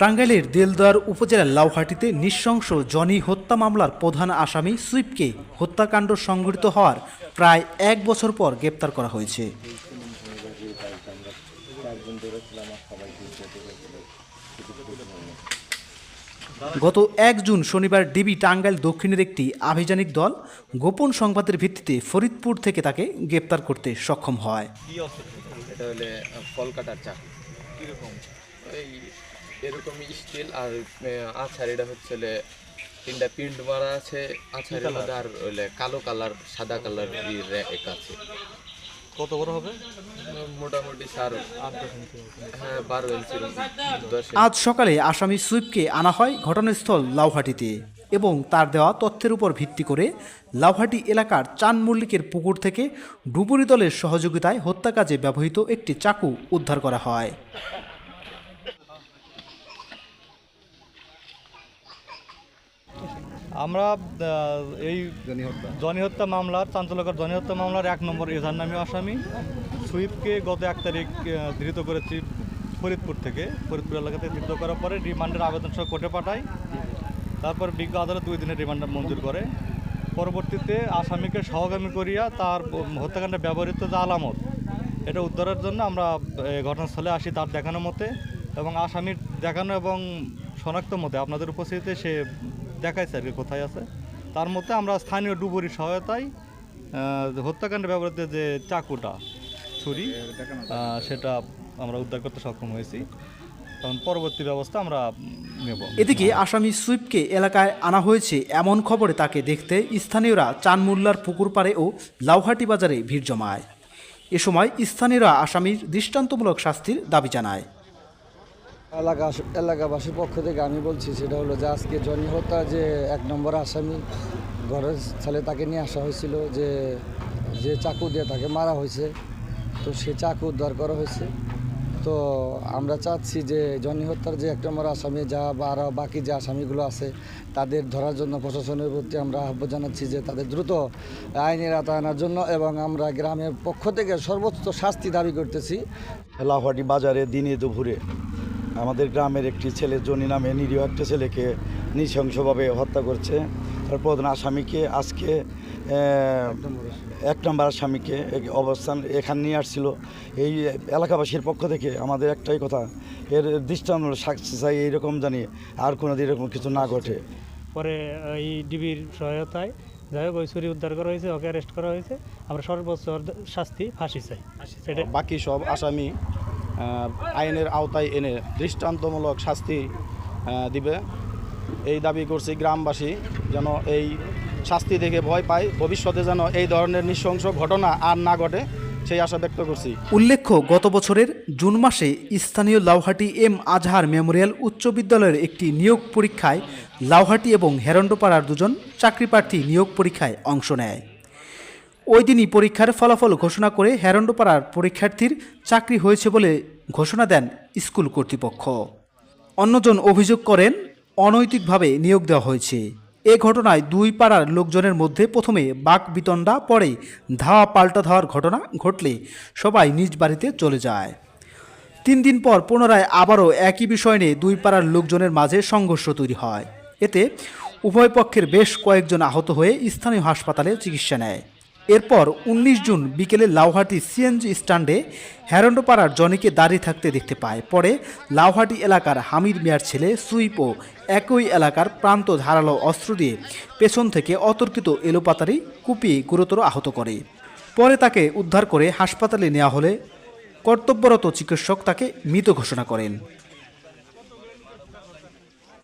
টাঙ্গাইলের দেলদুয়ার উপজেলার লাউহাটিতে নৃশংস জনি হত্যা মামলার প্রধান আসামি সুইপকে হত্যাকাণ্ড সংঘটিত হওয়ার প্রায় এক বছর পর গ্রেপ্তার করা হয়েছে। গত এক জুন শনিবার ডিবি টাঙ্গাইল দক্ষিণের একটি আভিযানিক দল গোপন সংবাদের ভিত্তিতে ফরিদপুর থেকে তাকে গ্রেপ্তার করতে সক্ষম হয়। এরকম স্টিল আর আছার এটা হচ্ছে তিনটা প্রিন্ট মারা আছে আছারের মধ্যে আর কালো কালার সাদা কালার এক আছে। কত বড় হবে? মোটামুটি সার হ্যাঁ বারো ইঞ্চির দশ আজ সকালে আসামি সুইপকে আনা হয় ঘটনাস্থল লাউহাটিতে এবং তার দেওয়া তথ্যের উপর ভিত্তি করে লাউহাটি এলাকার চান মল্লিকের পুকুর থেকে ডুবুরি দলের সহযোগিতায় হত্যা কাজে ব্যবহৃত একটি চাকু উদ্ধার করা হয়। আমরা এই জনি হত্যা। মামলার চাঞ্চল্যকর জনি হত্যা মামলার এক নম্বর এজার নামীয় আসামি সুইপকে গত এক তারিখ ধৃত করেছি ফরিদপুর থেকে। ফরিদপুর এলাকা থেকে ধৃত করার পরে রিমান্ডের আবেদন সহ কোর্টে পাঠায়। তারপর বিজ্ঞ আদালত দুই দিনের রিমান্ড মঞ্জুর করে। পরবর্তীতে আসামিকে সহগামী করিয়া তার হত্যাকাণ্ডে ব্যবহৃত যে আলামত এটা উদ্ধারের জন্য আমরা ঘটনাস্থলে আসি তার দেখানো মতে। এবং আসামির দেখানো এবং শনাক্ত মতে আপনাদের উপস্থিতিতে সে দেখাইছে আর কি কোথায় আছে। তার মধ্যে আমরা স্থানীয় ডুবুরির সহায়তায় হত্যাকাণ্ডে ব্যবহৃত যে চাকুটা, ছুরি সেটা আমরা উদ্ধার করতে সক্ষম হয়েছি। কারণ পরবর্তী ব্যবস্থা আমরা নেব। এদিকে আসামি সুইপকে এলাকায় আনা হয়েছে এমন খবরে তাকে দেখতে স্থানীয়রা চানমুল্লার পুকুর পাড়ে ও লাউহাটি বাজারে ভিড় জমায়। এ সময় স্থানীয়রা আসামির দৃষ্টান্তমূলক শাস্তির দাবি জানায়। এলাকা এলাকাবাসীর পক্ষ থেকে আমি বলছি, সেটা হলো যে আজকে জনি হত্যা যে এক নম্বর আসামি ঘরের ছেলে তাকে নিয়ে আসা হয়েছিল, যে যে চাকু দিয়ে তাকে মারা হয়েছে, তো সে চাকু উদ্ধার করা হয়েছে। তো আমরা চাচ্ছি যে জনি হত্যার যে এক নম্বর আসামি, যা বা আরও বাকি যে আসামিগুলো আছে, তাদের ধরার জন্য প্রশাসনের প্রতি আমরা আহ্বান জানাচ্ছি যে তাদের দ্রুত আইনের আওতায় আনার জন্য এবং আমরা গ্রামের পক্ষ থেকে সর্বোচ্চ শাস্তি দাবি করতেছি। লাহোয়াটি বাজারে দিনে দুপুরে আমাদের গ্রামের একটি ছেলে জনি নামে নিরীহ একটা ছেলেকে নৃশংসভাবে হত্যা করছে। তার প্রধান আসামিকে আজকে এক নম্বর আসামিকে এক অবস্থান এখানে নিয়ে আসছিল। এই এলাকাবাসীর পক্ষ থেকে আমাদের একটাই কথা এর দৃষ্টান্ত সাক্ষী চাই এইরকম জানি আর কোনো দিন এরকম কিছু না ঘটে। পরে এই ডিবির সহায়তায় যাই হোক ওই ছুরি উদ্ধার করা হয়েছে ওকে অ্যারেস্ট করা হয়েছে। আমরা সর্বোচ্চ শাস্তি ফাঁসি চাই। সেটা বাকি সব আসামি আইনের আওতায় এনে দৃষ্টান্তমূলক শাস্তি দিবে। এই দাবি করছি গ্রামবাসী, যেন এই শাস্তি দেখে ভয় পায়। ভবিষ্যতে যেন এই ধরনের নৃশংস ঘটনা আর না ঘটে, সেই আশা ব্যক্ত করছি। উল্লেখ্য, গত বছরের জুন মাসে স্থানীয় লাউহাটি এম আজহার মেমোরিয়াল উচ্চ বিদ্যালয়ের একটি নিয়োগ পরীক্ষায় লাউহাটি এবং হেরন্ডপাড়ার দুজন চাকরি প্রার্থী নিয়োগ পরীক্ষায় অংশ নেয়। ওই দিনই পরীক্ষার ফলাফল ঘোষণা করে হেরন্ডপাড়ার পরীক্ষার্থীর চাকরি হয়েছে বলে ঘোষণা দেন স্কুল কর্তৃপক্ষ। অন্যজন অভিযোগ করেন, অনৈতিকভাবে নিয়োগ দেওয়া হয়েছে। এ ঘটনায় দুই পাড়ার লোকজনের মধ্যে প্রথমে বাক বিতণ্ডা, পরে ধাওয়া পাল্টা ধাওয়ার ঘটনা ঘটলে সবাই নিজ বাড়িতে চলে যায়। তিন দিন পর পুনরায় আবারও একই বিষয় নিয়ে দুই পাড়ার লোকজনের মাঝে সংঘর্ষ তৈরি হয়। এতে উভয় পক্ষের বেশ কয়েকজন আহত হয়ে স্থানীয় হাসপাতালে চিকিৎসা নেয়। এরপর উনিশ জুন বিকেলে লাউহাটি সিএনজি স্ট্যান্ডে হ্যারন্ডোপাড়ার জনিকে দাঁড়িয়ে থাকতে দেখতে পায়। পরে লাউহাটি এলাকার হামিদ মিয়ার ছেলে সুইপ ও একই এলাকার প্রান্ত ধারালো অস্ত্র দিয়ে পেছন থেকে অতর্কিত এলোপাতারি কুপিয়ে গুরুতর আহত করে। পরে তাকে উদ্ধার করে হাসপাতালে নেওয়া হলে কর্তব্যরত চিকিৎসক তাকে মৃত ঘোষণা করেন।